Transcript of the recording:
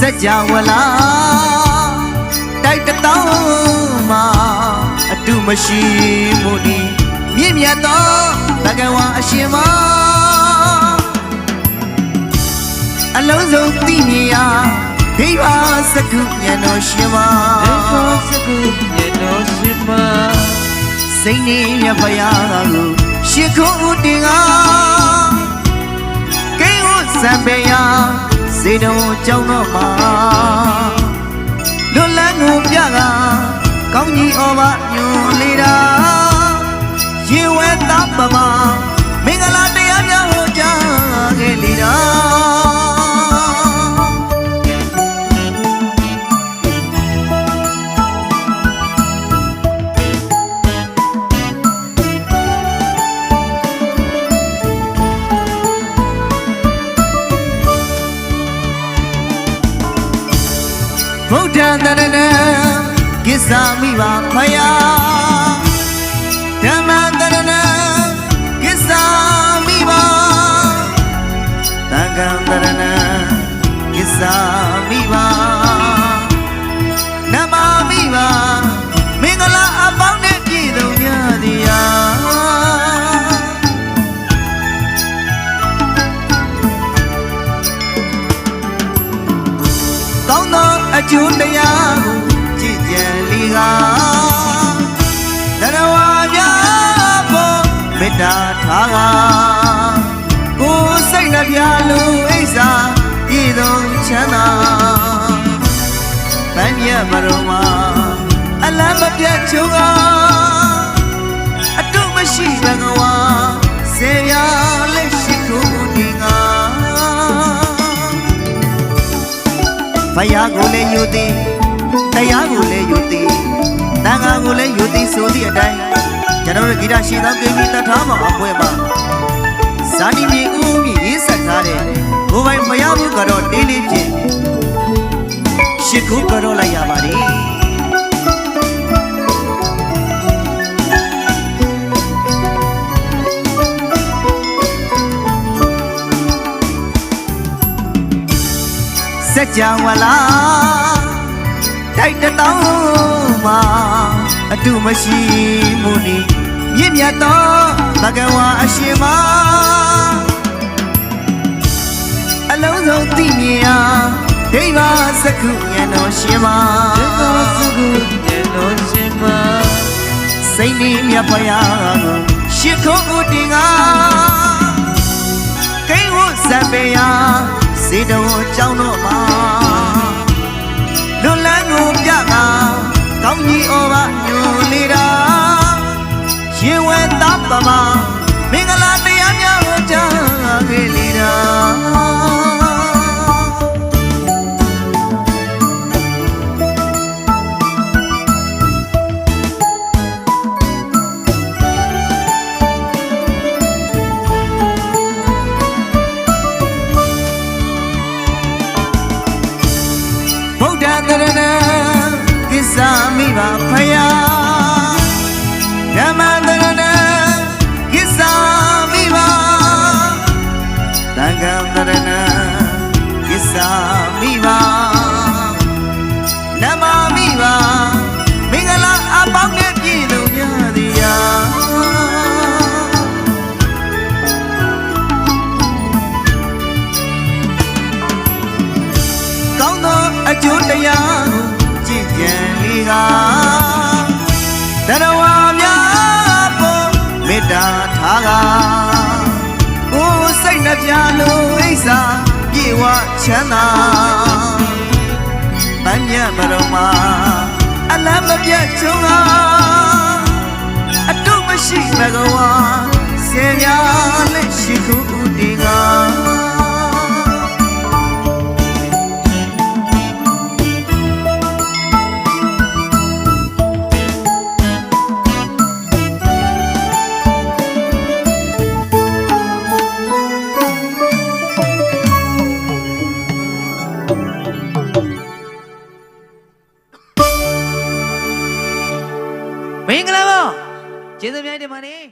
စัจ java လာတိုက်တတောင်းမှာအတုမရှိမှုဒီမြင့်မြတ်သောဘဂဝါအရှင်မအလုံးစုံသိမြင်ရာဒိဗ္ဗစကုဉာဏ်တော်ရှင်မဒေခေါ်စကုညနောရှိမစိတ်နေမြတ်ဖရာကိုရှ िख ုဦးတင်ကကိန်းဝစံပေယ စေတော်ကြောင်းတော်မှာလွတ်လန်းကိုပြကကောင်းကြီးဩဘာညွန်လေတာရေဝဲတပ်ပမာ ဗုဒ္ဓတရဏံကိစ္ဆာမိပါဖယာဓမ္မတရဏံကိစ္ဆာမိပါသံဃံတရဏံကိစ္ဆာမိပါ မြတ်မတော်မှာအလံမပြတ်ချုံကအတုမရှိဘဂဝါစေရလက်ရှိကိုဒီငါဖယားကိုလည်းယူသည်တရားကိုလည်းယူသည်တန်ခါကိုလည်းယူသည်ဆိုသည့်အတိုင်းကျွန်တော်တို့ဂီတရှင်သောကိမီတထားမှာအပွဲမှာဇာတိမြေဦးမြေရေးဆက်ထားတဲ့ကိုယ်ပိုင်မရဘူးကတော့တေးလေးဖြင့် ရှစ်ခုကတော့လိုက်ရပါတယ်စัจ java လာတိုက်တတောင်းမှာအတုမရှိမှုနီမြင့်မြတ်သောဘဂဝါအရှင်မအလုံးစုံသိမြင်ရာ ဒိဗ္ဗစကုဉာဏ်တော်ရှင်မဒေခေါ်စကုညနောရှိမစိတ်နေမြတ်ဖရာကိုရှ िख ုဦးတင်ကကိန်းဝစံပေယစေတော်ကြောင်းတော်မှာလွတ်လန်းကိုပြကကောင်းကြီးဩဘာညွန်လေတာရင်ဝဲတပ်ပမာမင်္ဂလာတရားများဟောကြားခဲ့လေတာ ကျိုးတရားကိုကြည်ကြံလေကတရဝါများပေါ်မေတ္တာထားကကိုယ်စိတ်နှပြလို့အိဆာပြေဝချမ်းသာမညံ့မတော်မှာအလံမပြတ်ချုံကအတုမရှိဘဂဝါစေများ ကျေးဇူးများတင်ပါတယ်